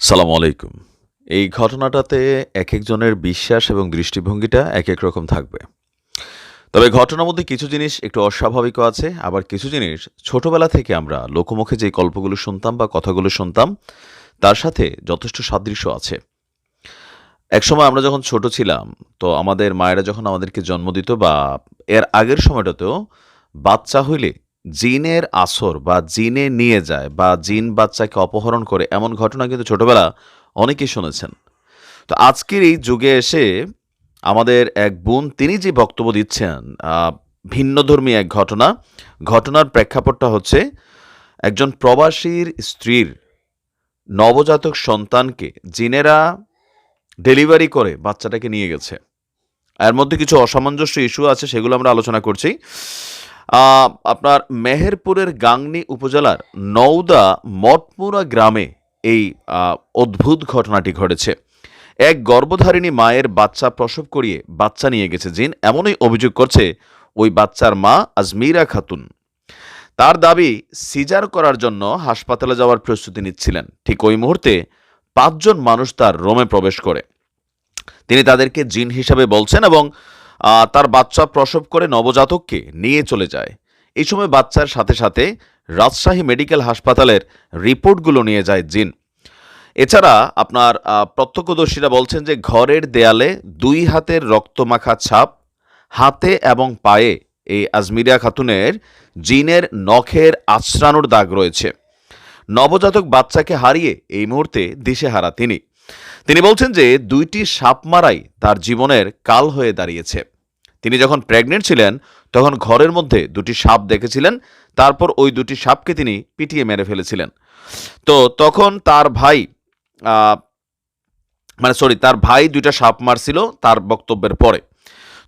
সালাম আলাইকুম। এই ঘটনাটাতে এক একজনের বিশ্বাস এবং দৃষ্টিভঙ্গিটা এক এক রকম থাকবে। তবে ঘটনার মধ্যে কিছু জিনিস একটু অস্বাভাবিকও আছে, আবার কিছু জিনিস ছোটবেলা থেকে আমরা লোকমুখে যে গল্পগুলো শুনতাম বা কথাগুলো শুনতাম, তার সাথে যথেষ্ট সাদৃশ্য আছে। একসময় আমরা যখন ছোট ছিলাম, তো আমাদের মায়েরা যখন আমাদেরকে জন্ম দিত বা এর আগের সময়টাতেও বাচ্চা হইলে জিনের আসর বা জিনে নিয়ে যায় বা জিন বাচ্চাকে অপহরণ করে এমন ঘটনা কিন্তু ছোটবেলা অনেকেই শুনেছেন। তো আজকের এই যুগে এসে আমাদের এক বোন, তিনি যে বক্তব্য দিচ্ছেন ভিন্নধর্মী এক ঘটনা। ঘটনার প্রেক্ষাপটটা হচ্ছে একজন প্রবাসীর স্ত্রীর নবজাতক সন্তানকে জিনেরা ডেলিভারি করে বাচ্চাটাকে নিয়ে গেছে। এর মধ্যে কিছু অসামঞ্জস্য ইস্যু আছে, সেগুলো আমরা আলোচনা করছি। আপনার মেহেরপুরের গাংনী উপজেলার নওদা মঠপুরা গ্রামে এই অদ্ভুত ঘটনাটি ঘটেছে। এক গর্ভধারিণী মায়ের বাচ্চা প্রসব করিয়ে বাচ্চা নিয়ে গেছে জিন। এমনই অভিযোগ করছে ওই বাচ্চার মা আজমিরা খাতুন। তার দাবি, সিজার করার জন্য হাসপাতালে যাওয়ার প্রস্তুতি নিচ্ছিলেন। ঠিক ওই মুহূর্তে পাঁচজন মানুষ তার রোমে প্রবেশ করে। তিনি তাদেরকে জিন হিসাবে বলছেন এবং তার বাচ্চা প্রসব করে নবজাতককে নিয়ে চলে যায়। এই সময় বাচ্চার সাথে সাথে রাজশাহী মেডিকেল হাসপাতালের রিপোর্টগুলো নিয়ে যায় জিন। এছাড়া আপনার প্রত্যক্ষদর্শীরা বলছেন যে ঘরের দেয়ালে দুই হাতের রক্তমাখা ছাপ, হাতে এবং পায়ে এই আজমিরা খাতুনের জিনের নখের আশ্রানোর দাগ রয়েছে। নবজাতক বাচ্চাকে হারিয়ে এই মুহূর্তে দিশেহারা তিনি। তিনি বলছেন যে দুইটি সাপ মারাই তার জীবনের কাল হয়ে দাঁড়িয়েছে। তিনি যখন প্রেগনেন্ট ছিলেন, তখন ঘরের মধ্যে দুটি সাপ দেখেছিলেন, তারপর ওই দুটি সাপকে তিনি পিটিয়ে মেরে ফেলেছিলেন। তো তখন তার ভাই মানে সরি তার ভাই দুইটা সাপ মারছিল তার বক্তব্যের পরে।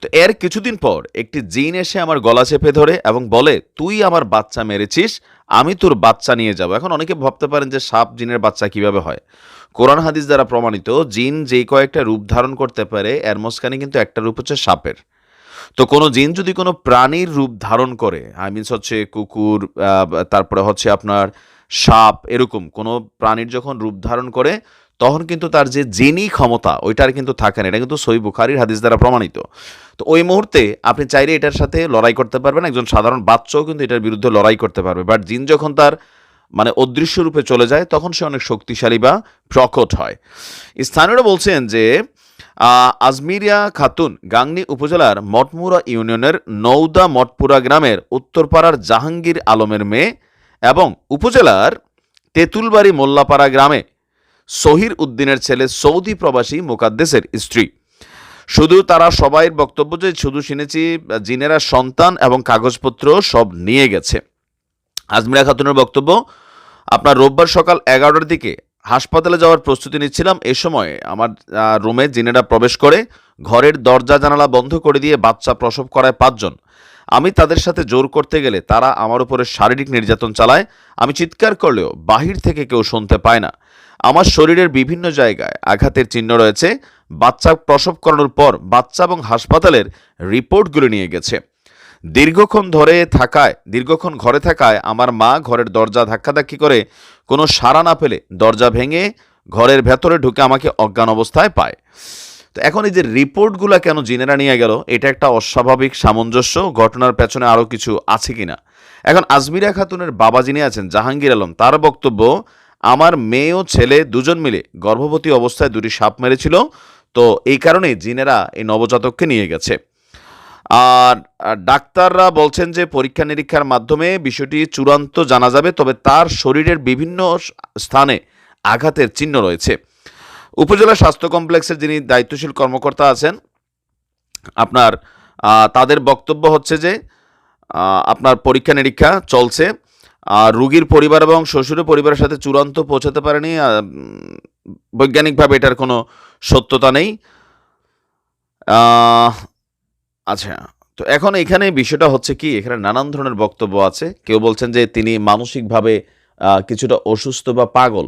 তো এর কিছুদিন পর একটি জিন এসে আমার গলা চেপে ধরে এবং বলে, তুই আমার বাচ্চা মেরেছিস, আমি তোর বাচ্চা নিয়ে যাব। এখন অনেকে ভাবতে পারেন যে সাপ জিনের বাচ্চা কীভাবে হয়। কোরআন হাদিস দ্বারা প্রমাণিত, জিন যে কয়েকটা রূপ ধারণ করতে পারে, এর মস্কানি কিন্তু একটা রূপ হচ্ছে সাপের। তো কোনো জিন যদি কোনো প্রাণীর রূপ ধারণ করে, আই মিনস হচ্ছে কুকুর তারপরে হচ্ছে আপনার সাপ, এরকম কোনো প্রাণীর যখন রূপ ধারণ করে তখন কিন্তু তার যে জিনি ক্ষমতা, ওইটার কিন্তু থাকে না। এটা কিন্তু সই বুখারির হাদিস দ্বারা প্রমাণিত। তো ওই মুহূর্তে আপনি চাইলে এটার সাথে লড়াই করতে পারবেন। একজন সাধারণ বাচ্চাও কিন্তু এটার বিরুদ্ধে লড়াই করতে পারবে। বাট জিন যখন তার মানে অদৃশ্য রূপে চলে যায়, তখন সে অনেক শক্তিশালী বা প্রকট হয়। স্থানীয়রা বলছেন যে আজমিরিয়া খাতুন, গাংনী উপজেলার মঠমুরা ইউনিয়নের নৌদা মঠপুরা গ্রামের উত্তরপাড়ার জাহাঙ্গীর আলমের মেয়ে এবং উপজেলার তেঁতুলবাড়ি মোল্লাপাড়া গ্রামে সহির উদ্দিনের ছেলে সৌদি প্রবাসী মোকাদ্দেসের স্ত্রী। শুধু তারা সবাই বক্তব্য যে শুধু শুনেছি, জিনেরা সন্তান এবং কাগজপত্র সব নিয়ে গেছে। আজমিরা খাতুনের বক্তব্য, আপনার রোববার সকাল এগারোটার দিকে হাসপাতালে যাওয়ার প্রস্তুতি নিচ্ছিলাম। এ সময় আমার রুমে জিনেরা প্রবেশ করে ঘরের দরজা জানালা বন্ধ করে দিয়ে বাচ্চা প্রসব করায় পাঁচজন। আমি তাদের সাথে জোর করতে গেলে তারা আমার উপরে শারীরিক নির্যাতন চালায়, আমি চিৎকার করলেও বাহির থেকে কেউ শুনতে পায় না। আমার শরীরের বিভিন্ন জায়গায় আঘাতের চিহ্ন রয়েছে। বাচ্চা প্রসব করানোর পর বাচ্চা এবং হাসপাতালের রিপোর্টগুলো নিয়ে গেছে। দীর্ঘক্ষণ ধরে থাকায়, দীর্ঘক্ষণ ঘরে থাকায় আমার মা ঘরের দরজা ধাক্কাধাক্কি করে কোনো সাড়া না পেলে দরজা ভেঙে ঘরের ভেতরে ঢুকে আমাকে অজ্ঞান অবস্থায় পায়। তো এখন এই যে রিপোর্টগুলো কেন জিনেরা নিয়ে গেল, এটা একটা অস্বাভাবিক, সামঞ্জস্য, ঘটনার পেছনে আরও কিছু আছে কিনা? এখন আজমিরা খাতুনের বাবা যিনি আছেন, জাহাঙ্গীর আলম, তার বক্তব্য, আমার মেয়ে ও ছেলে দুজন মিলে গর্ভবতী অবস্থায় দুটি সাপ মেরেছিল, তো এই কারণেই জিনেরা এই নবজাতককে নিয়ে গেছে। আর ডাক্তাররা বলছেন যে পরীক্ষা নিরীক্ষার মাধ্যমে বিষয়টি চূড়ান্ত জানা যাবে, তবে তার শরীরের বিভিন্ন স্থানে আঘাতের চিহ্ন রয়েছে। উপজেলা স্বাস্থ্য কমপ্লেক্সের যিনি দায়িত্বশীল কর্মকর্তা আছেন, আপনার তাদের বক্তব্য হচ্ছে যে আপনার পরীক্ষা নিরীক্ষা চলছে আর রুগীর পরিবার এবং শ্বশুরের পরিবারের সাথে চূড়ান্ত পৌঁছাতে পারেনি বৈজ্ঞানিকভাবে এটার কোনো সত্যতা নেই। আচ্ছা তো এখন এখানে বিষয়টা হচ্ছে কি, এখানে নানান ধরনের বক্তব্য আছে, কেউ বলছেন যে তিনি মানসিকভাবে কিছুটা অসুস্থ বা পাগল।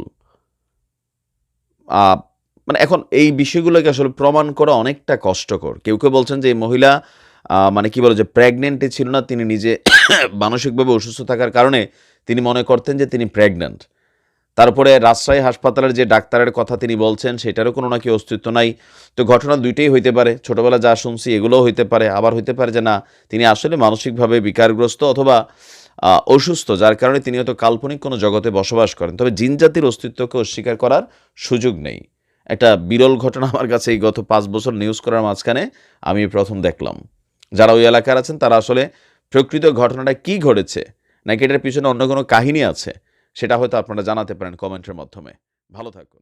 মানে এখন এই বিষয়গুলোকে আসলে প্রমাণ করা অনেকটা কষ্টকর। কেউ কেউ বলছেন যে এই মহিলা মানে কি বলে যে প্রেগনেন্টই ছিল না, তিনি নিজে মানসিকভাবে অসুস্থ থাকার কারণে তিনি মনে করতেন যে তিনি প্রেগন্যান্ট তারপরে রাজশাহী হাসপাতালের যে ডাক্তারের কথা তিনি বলছেন, সেটারও কোনো নাকি অস্তিত্ব নাই। তো ঘটনা দুইটাই হইতে পারে, ছোটবেলা যা শুনছি এগুলোও হইতে পারে, আবার হইতে পারে যে না, তিনি আসলে মানসিকভাবে বিকারগ্রস্ত অথবা অসুস্থ, যার কারণে তিনি হয়তো কাল্পনিক কোনো জগতে বসবাস করেন। তবে জিন জাতির অস্তিত্বকে অস্বীকার করার সুযোগ নেই। একটা বিরল ঘটনা আমার কাছে এই গত পাঁচ বছর নিউজ করার মাঝখানে আমি প্রথম দেখলাম। যারা ওই এলাকার আছেন, তারা আসলে প্রকৃত ঘটনাটা কি ঘটেছে, নাকি এটার পিছনে অন্য কোনো কাহিনী আছে, সেটা হয়তো আপনারা জানাতে পারেন কমেন্টের মাধ্যমে। ভালো থাকুন।